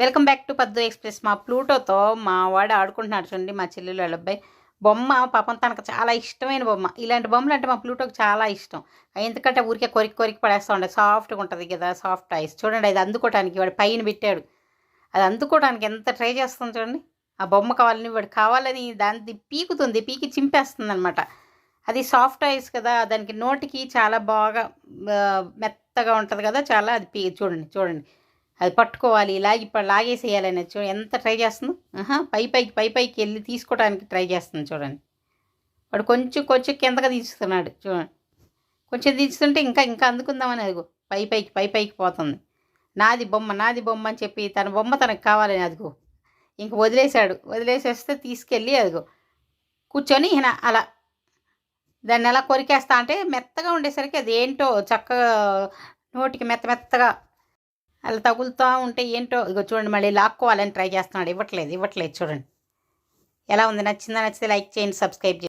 Welcome back to Paddu express. మా ప్లూటోతో మా వాడు ఆడుకుంటున్నాడు చూడండి మా చెల్లెలు వాళ్ళ అబ్బాయి. బొమ్మ పాపం తనకు చాలా ఇష్టమైన బొమ్మ. ఇలాంటి బొమ్మలు అంటే మా ప్లూటోకి చాలా ఇష్టం. ఎందుకంటే ఊరికే కొరికి కొరికి పడేస్తూ ఉండే. సాఫ్ట్గా ఉంటుంది కదా సాఫ్ట్ ఐస్ చూడండి అది అందుకోవడానికి వాడు పైన పెట్టాడు. అది అందుకోవడానికి ఎంత ట్రై చేస్తుంది చూడండి. ఆ బొమ్మ కావాలని వాడు కావాలని దాన్ని పీకుతుంది పీకి చింపేస్తుంది అనమాట అది సాఫ్ట్ ఐస్ కదా దానికి నోటికి చాలా బాగా మెత్తగా ఉంటుంది కదా చాలా అది పీ చూడండి చూడండి. అది పట్టుకోవాలి లాగి ఇప్పుడు లాగేసేయాలని చూ ఎంత ట్రై చేస్తుందో. ఆహా పై పైకి పై పైకి వెళ్ళి తీసుకోవడానికి ట్రై చేస్తుంది చూడండి. వాడు కొంచెం కొంచెం కిందగా తీస్తున్నాడు చూడండి. కొంచెం తీస్తుంటే ఇంకా ఇంకా అందుకుందామని అదిగో పై పైకి పై పైకి పోతుంది. నాది బొమ్మ నాది బొమ్మ అని చెప్పి తన బొమ్మ తనకు కావాలని అదిగో ఇంక వదిలేశాడు. వదిలేసేస్తే తీసుకెళ్ళి అదిగో కూర్చొని ఈయన అలా దాన్ని ఎలా కొరికేస్తా అంటే మెత్తగా ఉండేసరికి అది ఏంటో చక్కగా నోటికి మెత్త మెత్తగా అలా తగులుతూ ఉంటే ఏంటో? ఇగో చూడండి మళ్ళీ లాక్కోవాలని ట్రై చేస్తున్నాడు. ఇవ్వట్లేదు ఇవ్వట్లేదు చూడండి. ఎలా ఉంది? నచ్చిందా? నచ్చితే లైక్ చేయండి సబ్స్క్రైబ్ చేయండి.